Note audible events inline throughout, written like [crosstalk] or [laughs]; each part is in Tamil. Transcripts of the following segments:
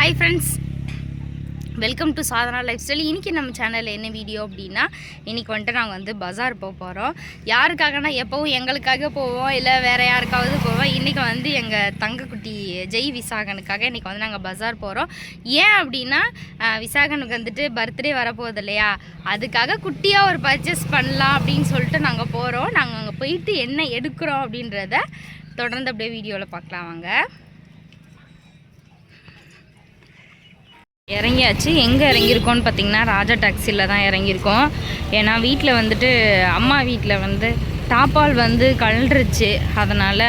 Hi friends welcome to Sadhana lifestyle இன்றைக்கி நம்ம சேனலில் என்ன வீடியோ அப்படின்னா இன்றைக்கி வந்துட்டு நாங்கள் வந்து பஜார் போக போகிறோம் யாருக்காகனா எப்போவும் எங்களுக்காக போவோம் இல்லை வேறு யாருக்காவது போவோம். இன்றைக்கி வந்து எங்கள் தங்கக்குட்டி ஜெய் விசாகனுக்காக இன்றைக்கி வந்து நாங்கள் பஜார் போகிறோம் ஏன் அப்படின்னா விசாகனுக்கு வந்துட்டு பர்த்டே வரப்போகுது இல்லையா? அதுக்காக குட்டியாக ஒரு பர்ச்சேஸ் பண்ணலாம் அப்படின்னு சொல்லிட்டு நாங்கள் போகிறோம் நாங்கள் அங்கே போயிட்டு என்ன எடுக்கிறோம் அப்படின்றத தொடர்ந்து அப்படியே வீடியோவில் பார்க்கலாம் வாங்க. இறங்கியாச்சு. எங்கே இறங்கியிருக்கோம்னு பார்த்தீங்கன்னா ராஜா டாக்ஸியில் தான் இறங்கியிருக்கோம். ஏன்னா வீட்டில் வந்துட்டு அம்மா வீட்டில் வந்து டாப்பால் வந்து கழண்டுருச்சு அதனால்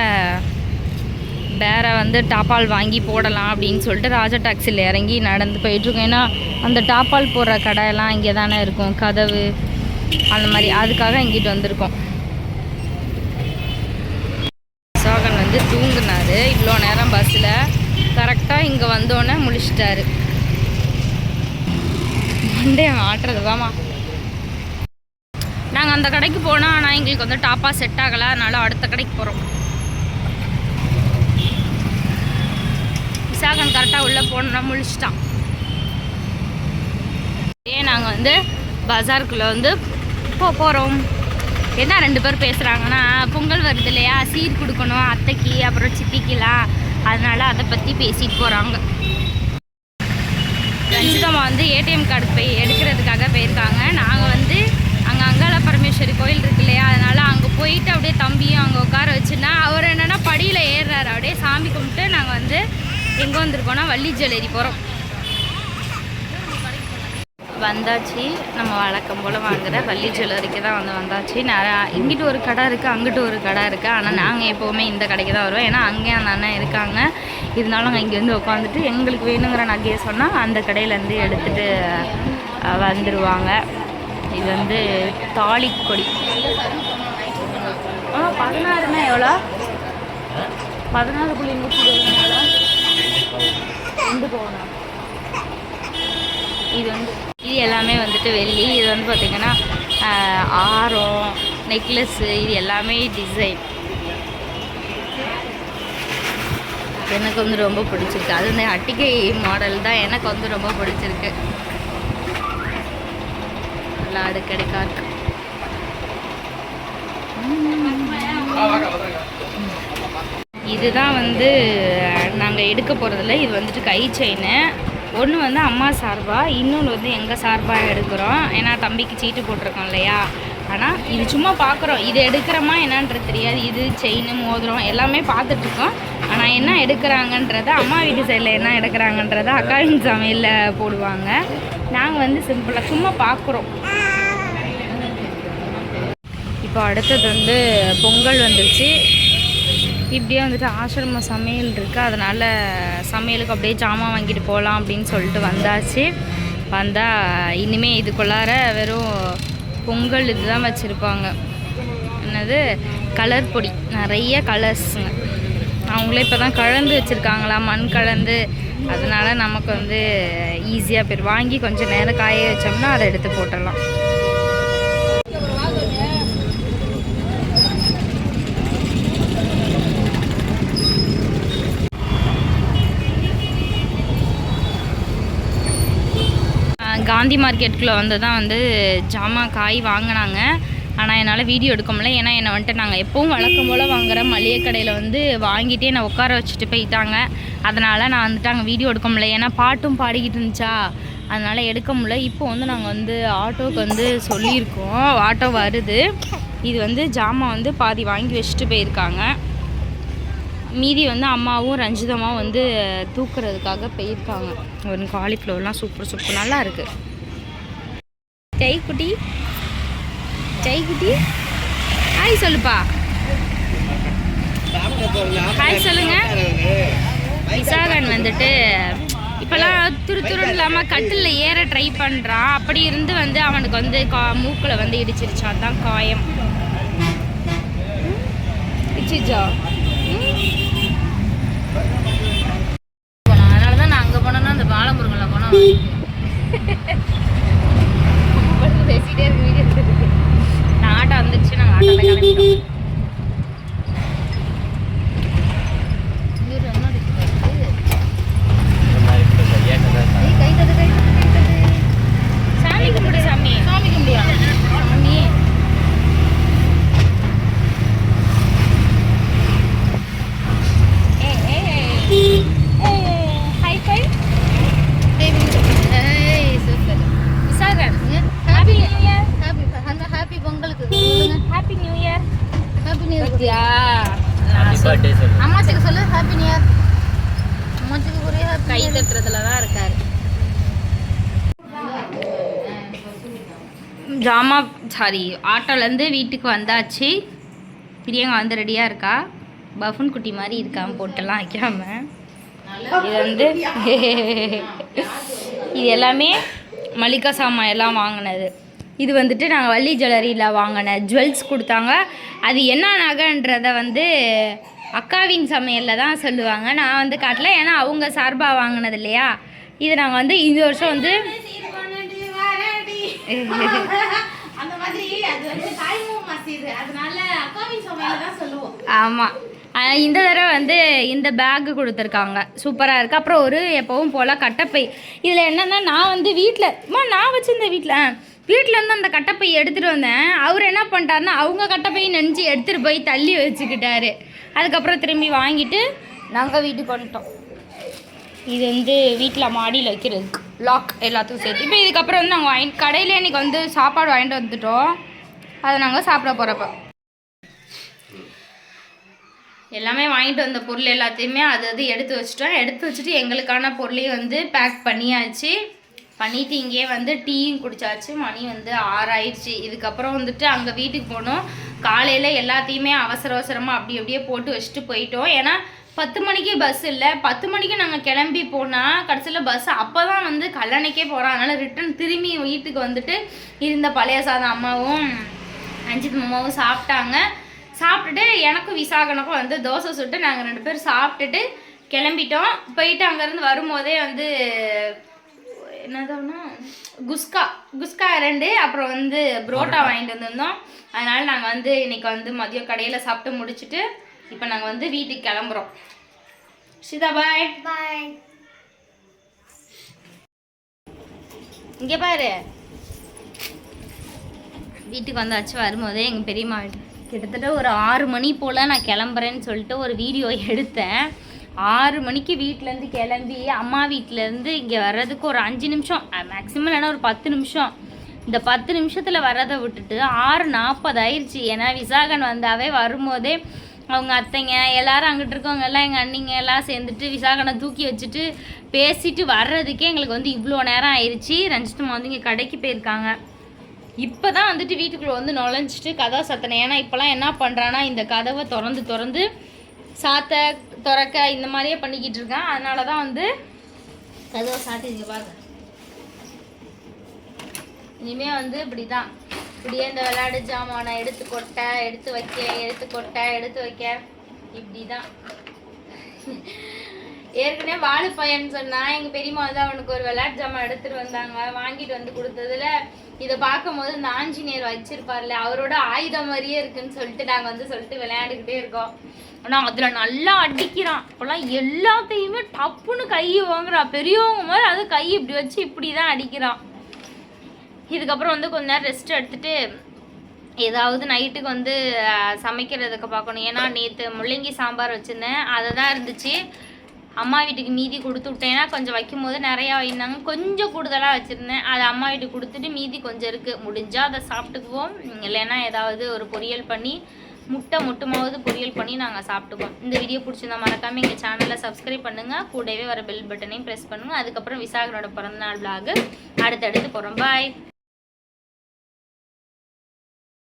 வேற வந்து டாப்பால் வாங்கி போடலாம் அப்படின்னு சொல்லிட்டு ராஜா டாக்ஸியில் இறங்கி நடந்து போயிட்டுருக்கோம். ஏன்னா அந்த டாப்பால் போடுற கடையெல்லாம் இங்கே தானே இருக்கும். கதவு அந்த மாதிரி அதுக்காக இங்கிட்டு வந்திருக்கோம். சோகன் வந்து தூங்குனாரு. இவ்வளோ நேரம் பஸ்ஸில். கரெக்டாக இங்கே வந்தோன்னே முழிச்சிட்டாரு. மண்டே ஆட்டுறது தாம்மா நாங்கள் அந்த கடைக்கு போனால் ஆனால் எங்களுக்கு வந்து டாப்பாக செட் ஆகலை. அதனால அடுத்த கடைக்கு போகிறோம் விசாகன் கரெக்டாக உள்ளே போனோம்னா முழிச்சிட்டான். ஏன் நாங்கள் வந்து பஜாருக்குள்ளே வந்து போக போகிறோம் என்ன ரெண்டு பேர் பேசுகிறாங்கன்னா பொங்கல் வருது இல்லையா? சீர் கொடுக்கணும் அத்தைக்கு அப்புறம் சித்திக்கெலாம். அதனால அதை பற்றி பேசிட்டு போகிறாங்க ரஞ்சிதம்மா வந்து ஏடிஎம் கார்டு போய் எடுக்கிறதுக்காக போயிருக்காங்க. நாங்கள் வந்து அங்கே அங்காள பரமேஸ்வரி கோயில் இருக்கு இல்லையா? அதனால் அங்கே போயிட்டு அப்படியே தம்பியும் அங்கே உட்கார வச்சுன்னா அவர் என்னென்னா படியில் ஏறுறாரு. அப்படியே சாமி கும்பிட்டு நாங்கள் வந்து எங்கே வந்திருக்கோன்னா வள்ளி ஜுவல்லரி போகிறோம் வந்தாச்சு. நம்ம வழக்கம் போல் வாங்குற வள்ளி ஜுவல்லரிக்கு தான் வந்து வந்தாச்சு. நிறையா இங்கிட்டு ஒரு கடை இருக்குது அங்கிட்டு ஒரு கடை இருக்குது ஆனால் நாங்கள் எப்போவுமே இந்த கடைக்கு தான் வருவோம். ஏன்னா அங்கேயும் அந்த அண்ணன் இருக்காங்க. இருந்தாலும் அங்கே இங்கேருந்து உட்காந்துட்டு எங்களுக்கு வேணுங்கிற நகையை சொன்னால் அந்த கடையிலேருந்து எடுத்துகிட்டு வந்துடுவாங்க இது வந்து தாலி கொடி. ஆ பதினாறுனா எவ்வளோ? பதினாறு புள்ளி நூற்றி இருபது ரெண்டு போகணும். இது வந்து இது எல்லாமே வந்துட்டு வெள்ளி இது வந்து பார்த்திங்கன்னா ஆரம் நெக்லஸ்ஸு இது எல்லாமே டிசைன் எனக்கு வந்து ரொம்ப பிடிச்சிருக்கு. அது இந்த அட்டிகை மாடல் தான் எனக்கு வந்து ரொம்ப பிடிச்சிருக்கு. நல்லா அடுக்கடுக்காக இருக்கு இதுதான் வந்து நாங்கள் எடுக்க போகிறதில்ல இது வந்துட்டு கை செயின்னு ஒன்று வந்து அம்மா சார்பாக இன்னொன்று வந்து எங்கள் சார்பாக எடுக்கிறோம். ஏன்னா தம்பிக்கு சீட்டு போட்டிருக்கோம் இல்லையா? ஆனால் இது சும்மா பார்க்குறோம் இது எடுக்கிறோமா என்னன்றது தெரியாது. இது செயின் மோதிரம் எல்லாமே பார்த்துட்ருக்கோம். ஆனால் என்ன எடுக்கிறாங்கன்றத அம்மா வீட்டு சைடில் என்ன எடுக்கிறாங்கன்றத அக்காவின் சமையலில் போடுவாங்க. நாங்கள் வந்து சிம்பிளாக சும்மா பார்க்குறோம் இப்போ அடுத்தது வந்து பொங்கல் வந்துருச்சு. இப்படியே வந்துட்டு ஆசிரம சமையல் இருக்குது அதனால் சமையலுக்கு அப்படியே ஜாமான் வாங்கிட்டு போகலாம் அப்படின்னு சொல்லிட்டு வந்தாச்சு. வந்தால் இனிமேல் இதுக்குள்ளார வெறும் பொங்கல் இதுதான் வச்சுருப்பாங்க. என்னது? கலர் பொடி. நிறைய கலர்ஸுங்க அவங்களே இப்போ தான் கலந்து வச்சுருக்காங்களா? மண் கலந்து. அதனால் நமக்கு வந்து ஈஸியாக போய் வாங்கி கொஞ்சம் நேரம் காய வச்சோம்னா அதை எடுத்து போட்டுடலாம். காந்தி மார்க்கெட்டுக்குள்ளே வந்து தான் வந்து ஜாமான் காய் வாங்கினாங்க. ஆனால் என்னால் வீடியோ எடுக்க முடியல. ஏன்னா என்னை வந்துட்டு நாங்கள் எப்பவும் வழக்கம் போல் வாங்குற மளிகை கடையில் வந்து வாங்கிட்டே என்னை உட்கார வச்சுட்டு போயிட்டாங்க. அதனால் நான் வந்துட்டு அங்கே வீடியோ எடுக்க முடியல. ஏன்னா பாட்டும் பாடிக்கிட்டு இருந்துச்சா? அதனால் எடுக்க முடியல. இப்போ வந்து நாங்கள் வந்து ஆட்டோவுக்கு வந்து சொல்லியிருக்கோம். ஆட்டோ வருது. இது வந்து ஜாமான் வந்து பாதி வாங்கி வச்சுட்டு போயிருக்காங்க. மீதி வந்து அம்மாவும் ரஞ்சிதமாக வந்து தூக்குறதுக்காக போயிருக்காங்க. ஒரு காலிஃப்ளவர்லாம் சூப்பர் சூப்பர் நல்லா இருக்கு. ஜெய்குட்டி ஜெய்குட்டி ஹாய் சொல்லுப்பா. ஹாய் சொல்லுங்க. விசாகன் வந்துட்டு இப்போல்லாம் துரு துருன்னு இல்லாமல் கட்டில் ஏற ட்ரை பண்ணுறான் அப்படி இருந்து வந்து அவனுக்கு வந்து கா மூக்கில் வந்து இடிச்சிருச்சான். தான் காயம். இடிச்சிச்சா அதனால தான் நான் அங்கே போனேன்னா அந்த பாலமுருகனில் போனோம் [laughs] பேசிட்டே இருக்கு வீடியோ நான் ஆட்டோ வந்துருச்சு நாங்கள் ஆட்டோவில் கிளம்பிட்டோம். கை தட்டுறதுல தான் இருக்காரு. ஜாமா சாரி ஆட்டோலேருந்து வீட்டுக்கு வந்தாச்சு. பிரியங்கா வந்து ரெடியாக இருக்கா? பஃபுன் குட்டி மாதிரி இருக்கான் போட்டெல்லாம் வைக்காம. இது வந்து [laughs] இது எல்லாமே மளிகா சாமான் எல்லாம் வாங்கினது. இது வந்துட்டு நாங்கள் வள்ளி ஜுவல்லரியில் வாங்கின ஜுவல்ஸ் கொடுத்தாங்க. அது என்ன நகைன்றதை வந்து அக்காவின் சமையலில் தான் சொல்லுவாங்க. நான் வந்து காட்டல ஏன்னா அவங்க சார்பாக வாங்கினது இல்லையா? இது நாங்கள் வந்து இந்த வருஷம் வந்து [laughs] ஆமாம் இந்த தடவை வந்து இந்த பேக்கு கொடுத்துருக்காங்க. சூப்பராக இருக்குது அப்புறம் ஒரு எப்பவும் போல் கட்டப்பை. இதில் என்னென்னா நான் வந்து வீட்டில் நான் வச்சுருந்த வீட்டில் வீட்டிலேருந்து அந்த கட்டப்பை எடுத்துகிட்டு வந்தேன். அவர் என்ன பண்ணிட்டாருன்னா அவங்க கட்டப்பையை நினச்சி எடுத்துகிட்டு போய் தள்ளி வச்சுக்கிட்டாரு. அதுக்கப்புறம் திரும்பி வாங்கிட்டு நாங்கள் வீட்டுக்கு வந்துட்டோம். இது வந்து வீட்டில் மாடியில் வைக்கிறதுக்கு. லாக் எல்லாத்துக்கும் சேர்த்து. இப்போ இதுக்கப்புறம் வந்து நாங்கள் வாங்கி கடையில் இன்றைக்கி வந்து சாப்பாடு வாங்கிட்டு வந்துட்டோம். அதை நாங்கள் சாப்பிட போகிறப்ப எல்லாமே வாங்கிட்டு வந்த பொருள் எல்லாத்தையுமே அது அது எடுத்து வச்சுட்டோம். எடுத்து வச்சுட்டு எங்களுக்கான பொருளையும் வந்து பேக் பண்ணியாச்சு. பண்ணிட்டு இங்கேயே வந்து டீயும் குடிச்சாச்சு. மணி வந்து ஆறாயிடுச்சு. இதுக்கப்புறம் வந்துட்டு அங்கே வீட்டுக்கு போனோம். காலையில் எல்லாத்தையுமே அவசர அவசரமாக அப்படி அப்படியே போட்டு வச்சுட்டு போயிட்டோம். ஏன்னா பத்து மணிக்கு பஸ் இல்லை. பத்து மணிக்கு நாங்கள் கிளம்பி போனால் கடைசியில் பஸ் அப்போ தான் வந்து கல்லணைக்கே போகிறோம் அதனால் ரிட்டன் திரும்பி வீட்டுக்கு வந்துட்டு இருந்த பழைய சாதம் அம்மாவும் அஞ்சித் மாமாவும் சாப்பிட்டாங்க. சாப்பிட்டுட்டு எனக்கும் விசாகனுக்கும் வந்து தோசை சுட்டு நாங்கள் ரெண்டு பேரும் சாப்பிட்டுட்டு கிளம்பிட்டோம். போயிட்டு அங்கேருந்து வரும்போதே வந்து என்னதுன்னா குஸ்கா குஸ்கா ரெண்டு அப்புறம் வந்து புரோட்டா வாங்கிட்டு வந்திருந்தோம். அதனால நாங்கள் வந்து இன்னைக்கு வந்து மதியம் கடையில் சாப்பிட்டு முடிச்சுட்டு இப்போ நாங்கள் வந்து வீட்டுக்கு கிளம்புறோம். சிதா பாய். பாய். இங்கே பாரு. வீட்டுக்கு வந்தாச்சு வரும்போதே எங்கள் பெரியம்மா கிட்டத்தட்ட ஒரு ஆறு மணி போல் நான் கிளம்புறேன்னு சொல்லிட்டு ஒரு வீடியோ எடுத்தேன். ஆறு மணிக்கு வீட்டிலேருந்து கிளம்பி அம்மா வீட்டிலேருந்து இங்கே வர்றதுக்கு ஒரு அஞ்சு நிமிஷம். மேக்ஸிமம் இல்லைன்னா ஒரு பத்து நிமிஷம். இந்த பத்து நிமிஷத்தில் வர்றதை விட்டுட்டு ஆறு நாற்பது ஆயிடுச்சு ஏன்னா விசாகன் வந்தாவே வரும்போதே அவங்க அத்தைங்க எல்லாரும் அங்கிட்டு இருக்கவங்க எல்லாம் எங்கள் அண்ணிங்க எல்லாம் சேர்ந்துட்டு விசாகனை தூக்கி வச்சுட்டு பேசிட்டு வர்றதுக்கே எங்களுக்கு வந்து இவ்வளோ நேரம் ஆயிடுச்சு ரஞ்சித்துமா வந்து இங்கே கடைக்கு போயிருக்காங்க. இப்போ தான் வந்துட்டு வீட்டுக்குள்ளே வந்து நுழைஞ்சிட்டு கதவை சத்தனை ஏன்னா இப்போலாம் என்ன பண்ணுறான்னா இந்த கதவை திறந்து திறந்து சாத்த திறக்க இந்த மாதிரியே பண்ணிக்கிட்டு இருக்கேன். அதனால தான் வந்து கதவை சாத்திங்க பாருங்க இனிமே வந்து இப்படி தான் இப்படியே இந்த விளையாடு ஜாமானை எடுத்து கொட்ட எடுத்து வைக்க எடுத்து கொட்டை எடுத்து வைக்க. இப்படி தான் ஏற்கனவே வாழு பையன்னு சொன்னால் எங்கள் பெரியம்மா வந்து அவனுக்கு ஒரு விளையாட்டு ஜாமான் எடுத்துகிட்டு வந்தாங்க வாங்கிட்டு வந்து கொடுத்ததுல. இதை பார்க்கும்போது இந்த ஆஞ்சநேயர் வச்சிருப்பார்ல அவரோட ஆயுதம் மாதிரியே இருக்குன்னு சொல்லிட்டு நாங்கள் வந்து சொல்லிட்டு விளையாண்டுக்கிட்டே இருக்கோம். ஆனால் அதில் நல்லா அடிக்கிறான். இப்போல்லாம் எல்லாத்தையுமே டப்புன்னு கையை வாங்குறான். பெரியவங்க மாதிரி அது கை இப்படி வச்சு இப்படி தான் அடிக்கிறான். இதுக்கப்புறம் வந்து கொஞ்ச நேரம் ரெஸ்ட் எடுத்துட்டு ஏதாவது நைட்டுக்கு வந்து சமைக்கிறதுக்கு பார்க்கணும். ஏன்னா நேற்று முள்ளங்கி சாம்பார் வச்சுருந்தேன். அதை தான் இருந்துச்சு. அம்மா வீட்டுக்கு மீதி கொடுத்து விட்டேன்னா கொஞ்சம் வைக்கும்போது நிறையா வைந்தாங்க கொஞ்சம் கூடுதலாக வச்சுருந்தேன். அதை அம்மா வீட்டுக்கு கொடுத்துட்டு மீதி கொஞ்சம் இருக்குது முடிஞ்சால் அதை சாப்பிட்டுக்குவோம். இல்லைன்னா ஏதாவது ஒரு பொரியல் பண்ணி முட்டை முட்டுமாவது பொரியல் பண்ணி நாங்கள் சாப்பிட்டுக்குவோம். இந்த வீடியோ பிடிச்சிருந்தா மறக்காமல் எங்கள் சேனலை சப்ஸ்கிரைப் பண்ணுங்கள் கூடவே வர பெல் பட்டனையும் ப்ரெஸ் பண்ணுங்கள் அதுக்கப்புறம் விசாகனோட பிறந்தநாள் vlog அடுத்தடுத்து போகிறோம் பாய்